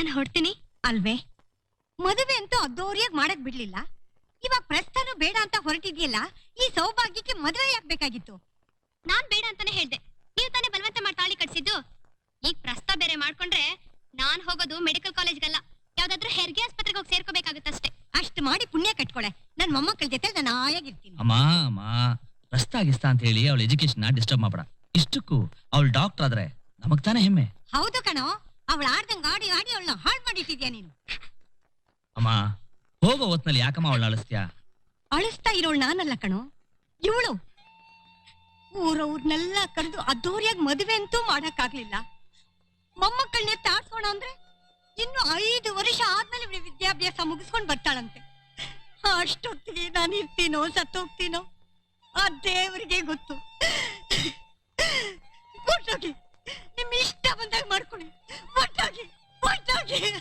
ನಾನು ಹೊಡ್ತೀನಿ ಅಲ್ವೇ? ಮದುವೆ ಅಂತೂ ಅದ್ದೋರಿಯಾಗಿ ಮಾಡಕ್ ಬಿಡ್ಲಿಲ್ಲ. ಇವಾಗ ಪ್ರಸ್ಥಾನ ಬೇಡ ಅಂತ ಹೊರಟಿದ್ಯಲ್ಲ ಈ ಸೌಭಾಗ್ಯಕ್ಕೆ ಮದುವೆ ಯಾಕೆ ನಾನ್ ಬೇಡ ಅಂತಾನೆ ಹೇಳ್ದೆ. ನೀವು ತಾನೇ ಬಲವಂತ ಮಾಡಿ ತಾಳಿ ಕಟ್ಸಿದ್ದು. ಈಗ ಪ್ರಸ್ತಾ ಬೇರೆ ಮಾಡ್ಕೊಂಡ್ರೆ ನಾನ್ ಹೋಗೋದು ಮೆಡಿಕಲ್ ಕಾಲೇಜ್ಗಲ್ಲ. ಯಾವ್ದಾದ್ರೂ ಹೆರಿಗೆ ಆಸ್ಪತ್ರೆಗೆ ಹೋಗಿ ಸೇರ್ಕೋಬೇಕಾಗುತ್ತಷ್ಟೇ. ಅಷ್ಟ್ ಮಾಡಿ ಪುಣ್ಯ ಕಟ್ಕೊಳೆ. ನನ್ ಮೊಮ್ಮಕ್ಕಳ ಜೊತೆ ನಾನು ಆಯಾಗಿರ್ತೀನಿ ಅಮ್ಮ ಅಮ್ಮ ರಸ್ತಾ ಗಿಸ್ತಾ ಅಂತ ಹೇಳಿ ಅವಳ ಎಜುಕೇಶನ್ ಡಿಸ್ಟರ್ಬ್ ಮಾಡ್ಬೇಡ. ಇಷ್ಟಕ್ಕೂ ಅವಳು ಡಾಕ್ಟರ್ ಆದ್ರೆ ನಮಗ್ ತಾನೇ ಹೆಮ್ಮೆ. ಹೌದು ಕಣೋ. ಅವಳ ಆಡ್ದಂಗ ಆಡಿ ಆಡಿ ಅವಳನ್ನ ಹಾಳು ಮಾಡಿಟ್ಟಿದ್ಯಾ ನೀನು? ಅಮ್ಮ ಹೋಗೋ ಹೊತ್ನಲ್ಲಿ ಯಾಕಮ್ಮ ಅವಳು ಅಳಿಸ್ತೀಯಾ? ಅಳಿಸ್ತಾ ಇರೋಳ್ ನಾನಲ್ಲ ಕಣೋ. ಇವಳು ಊರವ್ರನ್ನೆಲ್ಲ ಕರೆದು ಅದ್ದೂರಿಯಾಗಿ ಮದುವೆ ಅಂತೂ ಮಾಡಕ್ಕಾಗ್ಲಿಲ್ಲ. ಮೊಮ್ಮಕ್ಕಳನ್ನೇ ತಾಡ್ಸೋಣ ಅಂದ್ರೆ ಇನ್ನು ಐದು ವರ್ಷ ಆದ್ಮೇಲೆ ಇವಳು ವಿದ್ಯಾಭ್ಯಾಸ ಮುಗಿಸ್ಕೊಂಡು ಬರ್ತಾಳಂತೆ. ಅಷ್ಟೊತ್ತಿಗೆ ನಾನು ಇರ್ತೀನೋ ಸತ್ತೋಗ್ತೀನೋ? ಆ ದೇವರಿಗೆ ಗೊತ್ತು. ಒಟ್ಟೋಗಿ ನಿಮ್ ಇಷ್ಟ ಬಂದಾಗ ಮಾಡ್ಕೊಳ್ಳಿ What doggy? What doggy?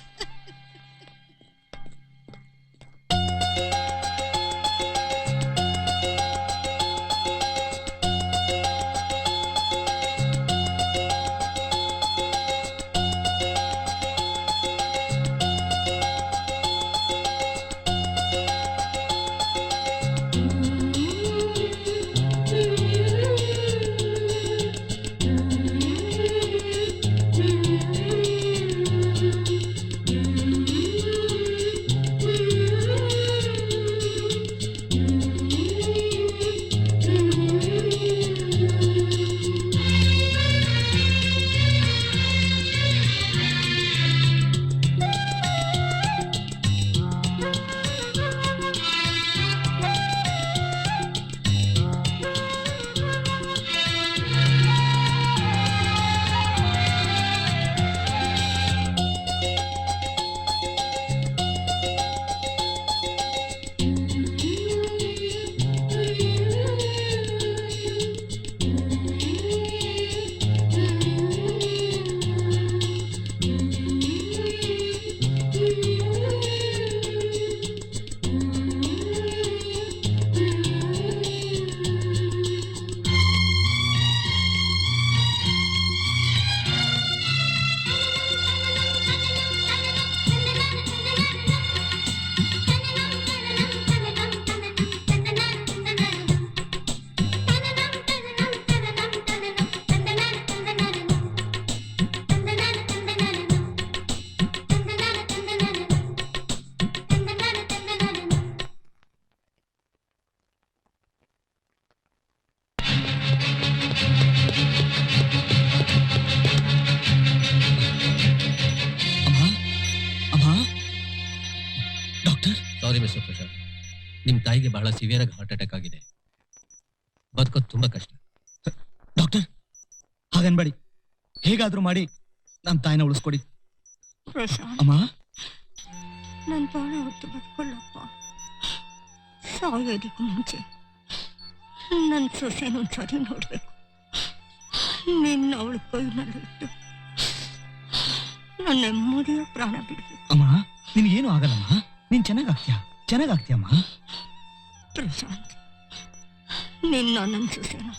Doctor? Sorry mister Prashanth ನಿಮ್ಮ ತಾಯಿಗೆ ಬಹಳ ಸಿವಿಯರ್ ಆಗಿ ಹಾರ್ಟ್ ಅಟ್ಯಾಕ್ ಆಗಿದೆ. ಬದುಕೋದು ತುಂಬಾ ಕಷ್ಟ. ಡಾಕ್ಟರ್ ಹಾಗನ್ಬೇಡಿ. ಹೇಗಾದ್ರೂ ಮಾಡಿ ನಮ್ಮ ತಾಯಿನ ಉಳಿಸ್ಕೊಡಿ. ಪ್ರಶಾಂತ್. ಅಮ್ಮ? ನನ್ನ ಬಾಳ ಹೊತ್ತು ಬದುಕೊಳ್ಳಪ್ಪ. ಸಾಯೋದಕ್ಕೂ ಮುಂಚೆ ನನ್ನ ಸೊಸೆನೂ ಸರಿ ನೋಡ್ಬೇಕು. ನಿನ್ನ ಅವಳ ಕೈನಲ್ಲಿಟ್ಟು ನನ್ನ ಮುರಿಯ ಪ್ರಾಣ ಬಿಡಬೇಕು. ಅಮ್ಮ ನಿನಗೇನು ಆಗಲ್ಲಮ್ಮ? ನೀನ್ ಚೆನ್ನಾಗಾಗ್ತೀಯ? ಚೆನ್ನಾಗಾಗ್ತೀಯಮ್ಮ? ಪ್ರಶಾಂತ್ ನಿನ್ನ ನನ್ನ ಸೊಸೆನ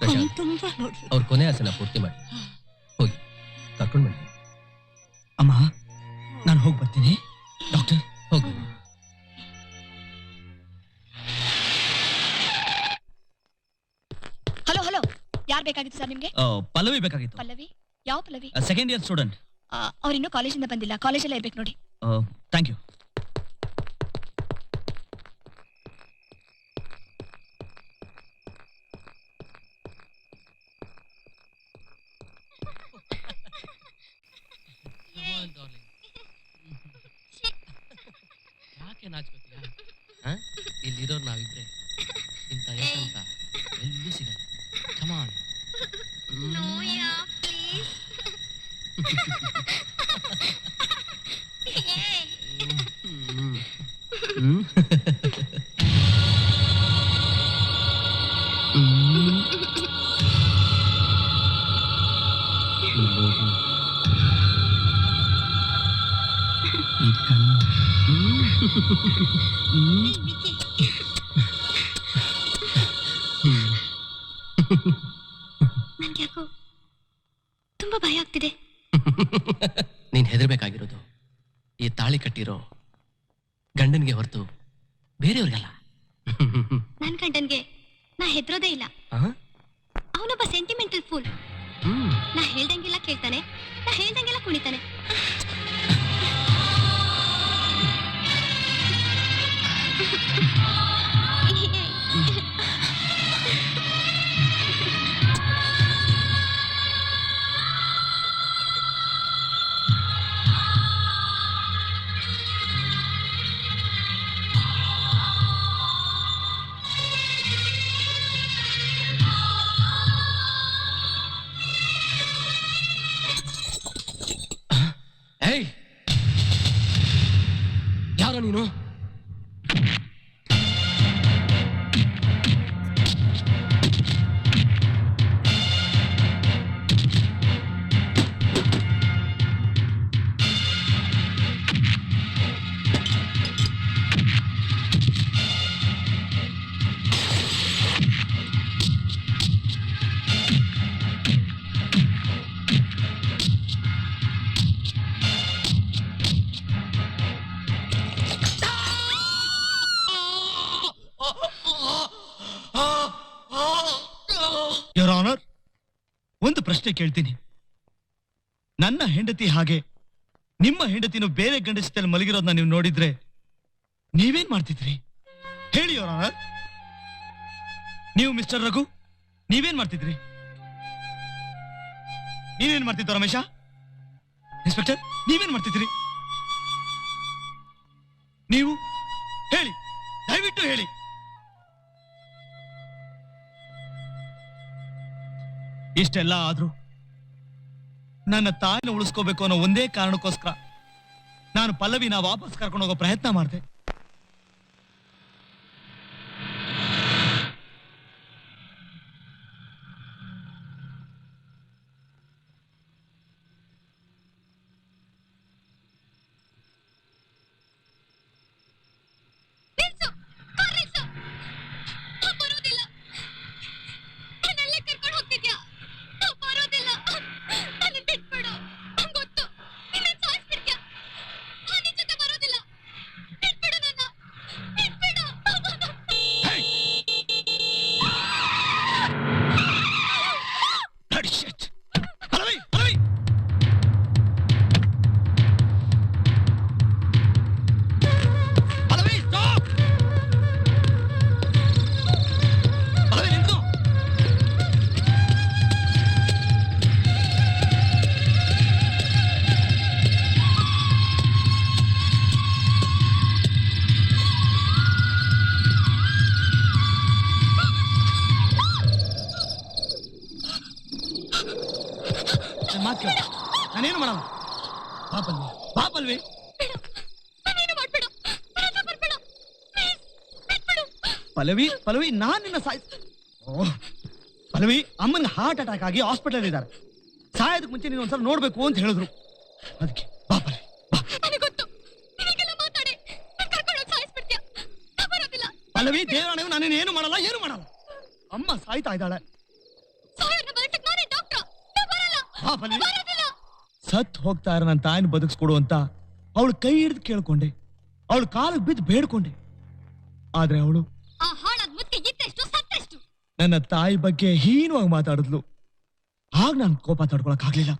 ಪ್ರಶಾಂತ್ ತುಂಬಾ ನೋಡ್ಬೇಕು ಅವ್ರ ಕೊನೆ ಆಸೆನ ಪೂರ್ತಿ ಮಾಡಿ. ಹೋಗಿ ಕರ್ಕೊಂಡು ಬನ್ನಿ. ಅಮ್ಮ ನಾನು ಹೋಗಿ ಬರ್ತೀನಿ. ಡಾಕ್ಟರ್ ಹೋಗಿ ಹಲೋ ಹಲೋ. ಯಾರ್ ಬೇಕಾಗಿತ್ತು ಸರ್ ನಿಮ್ಗೆ? ಪಲವಿ ಪಲ್ಲವಿ ಬೇಕಾಗಿತ್ತು. ಪಲ್ಲವಿ? ಯಾವ ಪಲ್ಲವಿ? ಸೆಕೆಂಡ್ ಇಯರ್ ಸ್ಟೂಡೆಂಟ್ ಅವ್ರು ಇನ್ನೂ ಕಾಲೇಜಿಂದ ಬಂದಿಲ್ಲ. ಕಾಲೇಜಲ್ಲೇ ಇರ್ಬೇಕು ನೋಡಿ. ಥ್ಯಾಂಕ್ ಯು ಯಾಕೆ ನಾಚ್ಕೋತೀಯ? ಇಲ್ಲಿರೋರು ನಾವಿದ್ರೆ ಇಂಥ ಅಂತ ಎಲ್ಲೂ ಸಿಗಲ್ಲ. ಕಮಾನ್ ಈ ಕಣ್ಣು ನಂಗೆ ಯಾಕೋ ಕಟ್ಟಿರೋ ಗಂಡನ್ಗೆ ಹೊರತು ಬೇರೆಯವ್ರಿಗಲ್ಲ? ನನ್ ಗಂಡನ್ಗೆ ನಾ ಹೆದ್ರೋದೇ ಇಲ್ಲ. ಆ? ಅವನೊಬ್ಬ ಸೆಂಟಿಮೆಂಟಲ್ ಫೂಲ್ ಹ್ಮ್. ನಾ ಹೇಳ್ದಂಗೆಲ್ಲ ಕೇಳ್ತಾನೆ ನಾ ಹೇಳ್ದಂಗೆಲ್ಲ ಕುಣಿತಾನೆ. ಏಯ್! ಯಾರ ನೀನು? ಪ್ರಶ್ನೆ ಕೇಳ್ತೀನಿ. ನನ್ನ ಹೆಂಡತಿ ಹಾಗೆ ನಿಮ್ಮ ಹೆಂಡತಿನೂ ಬೇರೆ ಗಂಡಸದಲ್ಲಿ ಮಲಗಿರೋದನ್ನ ನೀವು ನೋಡಿದ್ರೆ ನೀವೇನ್ ಮಾಡ್ತಿದ್ರಿ? ಹೇಳಿ ಅವರ. ನೀವು ಮಿಸ್ಟರ್ ರಘು, ನೀವೇನ್ ಮಾಡ್ತಿದ್ರಿ? ನೀವೇನ್ ಮಾಡ್ತಿದ್ದ ರಮೇಶ? ಇನ್ಸ್ಪೆಕ್ಟರ್, ನೀವೇನ್ ಮಾಡ್ತಿದ್ರಿ? ನೀವು ಹೇಳಿ, ದಯವಿಟ್ಟು ಹೇಳಿ. ಇಷ್ಟೆಲ್ಲ ಆದ್ರೂ ನನ್ನ ತಾಯಿನ ಉಳಿಸ್ಕೋಬೇಕು ಅನ್ನೋ ಒಂದೇ ಕಾರಣಕ್ಕೋಸ್ಕರ ನಾನು ಪಲ್ಲವಿನ ವಾಪಸ್ ಕರ್ಕೊಂಡು ಹೋಗೋ ಪ್ರಯತ್ನ ಮಾಡಿದೆ. ಪಲ್ಲವಿ ಪಲವಿ ನಾನ್ ನಿನ್ನ ಸಾಯ್ ಓಹ್, ಪಲವಿ ಅಮ್ಮನ ಹಾರ್ಟ್ ಅಟ್ಯಾಕ್ ಆಗಿ ಹಾಸ್ಪಿಟಲ್ ಇದ್ದಾರೆ. ಸಾಯೋದಕ್ಕೆ ಮುಂಚೆ ನೀನು ಒಂದ್ಸಲ ನೋಡ್ಬೇಕು ಅಂತ ಹೇಳಿದ್ರು. ಅದಕ್ಕೆ ಬಾ ಪಲವಿ ಬಾ. ನನಗೆ ಗೊತ್ತು. ನಿನಗೆಲ್ಲ ಮಾತಾಡಿ. ನನ್ ಕರ್ಕೊಂಡು ಹೋಗಿ ಸಾಯಿಸ್ಬಿಡ್ತೀಯ. ನಾನ್ ಬರೋದಿಲ್ಲ. ಪಲ್ಲವಿ ದೇವರಾಣೆಗೂ ನಾನೇನು ಏನು ಮಾಡಲ್ಲ ಏನು ಮಾಡಲ್ಲ. ಅಮ್ಮ ಸಾಯ್ತಾ ಇದ್ದಾಳೆ. ಸಾಯೋರ್ನ ಬದುಕಕ್ ನಾನೇ ಡಾಕ್ಟ್ರ ನಾನ್ ಬರಲ್ಲ. ಬಾ ಪಲ್ಲವಿ. ಬರೋದಿಲ್ಲ. ಸತ್ ಹೋಗ್ತಾ ಇರೋ ನನ್ನ ತಾಯಿನ ಬದುಕಿಸ್ಕೊಡು ಅಂತ ಅವಳು ಕೈ ಹಿಡಿದು ಕೇಳ್ಕೊಂಡೆ. ಅವಳು ಕಾಲಿಗೆ ಬಿದ್ದು ಬೇಡ್ಕೊಂಡೆ. ಆದ್ರೆ ಅವಳು ನನ್ನ ತಾಯಿ ಬಗ್ಗೆ ಹೀನವಾಗಿ ಮಾತಾಡಿದ್ಲು. ಆಗ ನಾನು ಕೋಪ ತಡ್ಕೊಳಕ್ ಆಗ್ಲಿಲ್ಲ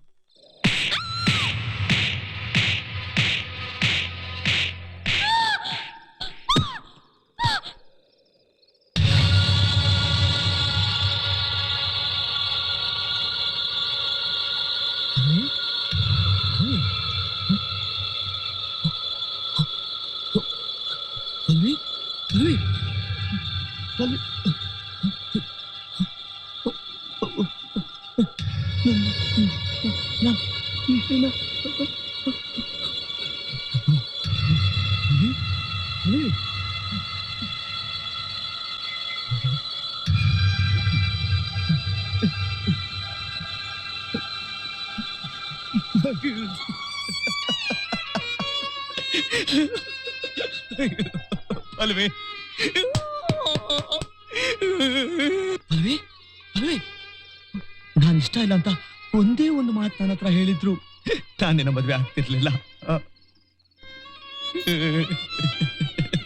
ಪಲ್ವಿ ಪಲ್ವಿ. ಪಲ್ವಿ ಪಲ್ವಿ. ನಾನು ಇಷ್ಟ ಇಲ್ಲ ಅಂತ ಒಂದೇ ಒಂದು ಮಾತು ನನ್ನ ಹತ್ರ ಹೇಳಿದ್ರು. ನಾನು ನಿನ್ನ ಮದ್ವೆ ಆಗ್ತಿರ್ಲಿಲ್ಲ.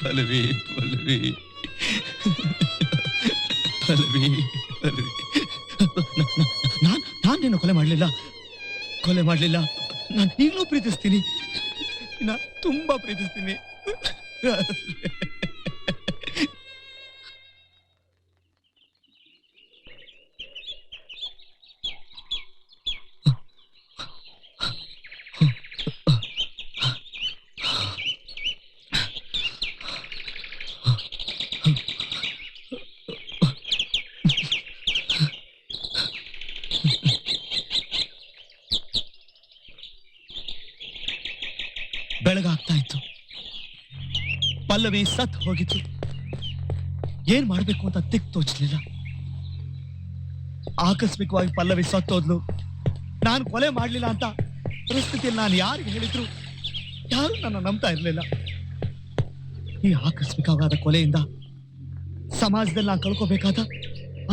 ಅಲ್ವಿ ಅಲ್ವಿ ಪಲ್ಲವಿ ಪಲ್ಲವಿ ನಾನು ನಾನು ನಿನ್ನ ಕೊಲೆ ಮಾಡಲಿಲ್ಲ. ಕೊಲೆ ಮಾಡಲಿಲ್ಲ. ನಾನು ಈಗಲೂ ಪ್ರೀತಿಸ್ತೀನಿ. ನಾನು ತುಂಬಾ ಪ್ರೀತಿಸ್ತೀನಿ. ಪಲ್ಲವಿ ಸತ್ ಹೋಗಿತ್ತು ಏನ್ ಮಾಡ್ಬೇಕು ಅಂತ ತಿಕ್ ತೋಚಲಿಲ್ಲ. ಆಕಸ್ಮಿಕವಾಗಿ ಪಲ್ಲವಿ ಸತ್ತೋದ್ಲು ನಾನು ಕೊಲೆ ಮಾಡ್ಲಿಲ್ಲ ಅಂತ ಪರಿಸ್ಥಿತಿಯಲ್ಲಿ ನಾನು ಯಾರಿಗೆ ಹೇಳಿದ್ರು? ಯಾರು ನನ್ನ ನಂಬ್ತಾ ಇರಲಿಲ್ಲ. ಈ ಆಕಸ್ಮಿಕವಾದ ಕೊಲೆಯಿಂದ ಸಮಾಜದಲ್ಲಿ ನಾನು ಕಳ್ಕೋಬೇಕಾದ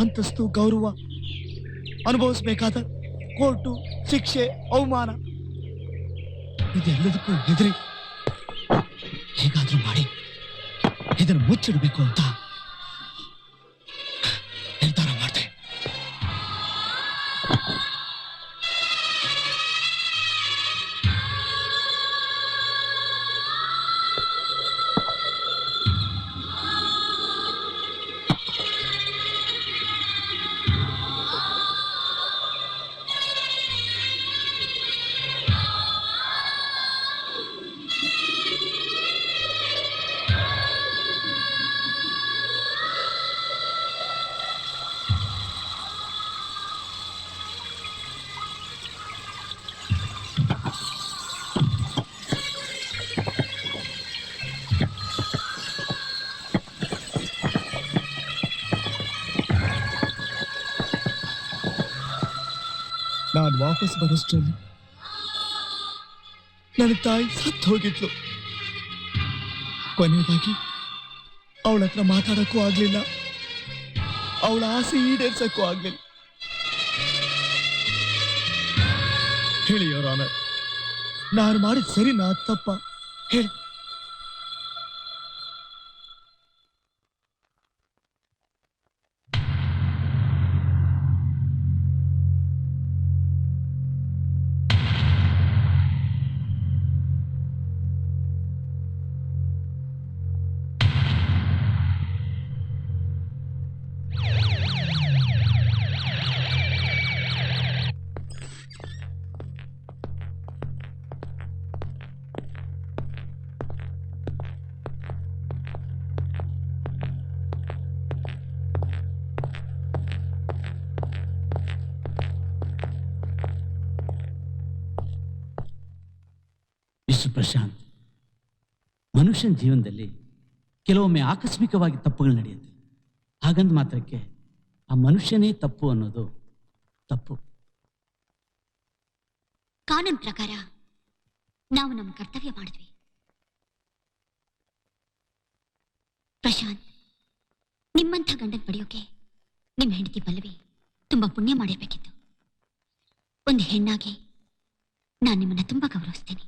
ಅಂತಸ್ತು, ಗೌರವ, ಅನುಭವಿಸ್ಬೇಕಾದ ಕೋರ್ಟು, ಶಿಕ್ಷೆ, ಅವಮಾನ ಇದೆಲ್ಲದಕ್ಕೂ ಹೆದರಿ ಹೇಗಾದ್ರೂ ಮಾಡಿ. ಇದನ್ನು ಮುಚ್ಚಿಡಬೇಕು ಅಂತ ವಾಪಸ್ ಬರೋಷ್ಟ್ರಲ್ಲಿ ನನ್ನ ತಾಯಿ ಸತ್ತು ಹೋಗಿದ್ಲು. ಕೊನೆಯದಾಗಿ ಅವಳ ಹತ್ರ ಮಾತಾಡಕ್ಕೂ ಆಗ್ಲಿಲ್ಲ. ಅವಳ ಆಸೆ ಈಡೇರ್ಸಕ್ಕೂ ಆಗ್ಲಿಲ್ಲ. ಹೇಳಿ ಆನರ್ ನಾನು ಮಾಡಿದ ಸರಿನಾ ತಪ್ಪ? ಹೇಳಿ. ಮನುಷ್ಯನ ಜೀವನದಲ್ಲಿ ಕೆಲವೊಮ್ಮೆ ಆಕಸ್ಮಿಕವಾಗಿ ತಪ್ಪುಗಳು ನಡೆಯುತ್ತೆ. ಹಾಗಂದ ಮಾತ್ರಕ್ಕೆ ಆ ಮನುಷ್ಯನೇ ತಪ್ಪು ಅನ್ನೋದು ತಪ್ಪು. ಕಾನೂನು ಪ್ರಕಾರ ನಾವು ನಮ್ಮ ಕರ್ತವ್ಯ ಮಾಡಿದ್ವಿ. ಪ್ರಶಾಂತ್, ನಿಮ್ಮಂಥ ಗಂಡನ್ ಪಡೆಯೋಕೆ ನಿಮ್ಮ ಹೆಂಡತಿ ಪಲ್ಲವಿ ತುಂಬಾ ಪುಣ್ಯ ಮಾಡಿರ್ಬೇಕಿತ್ತು. ಒಂದು ಹೆಣ್ಣಾಗಿ ನಾನು ನಿಮ್ಮನ್ನ ತುಂಬಾ ಗೌರವಿಸ್ತೀನಿ.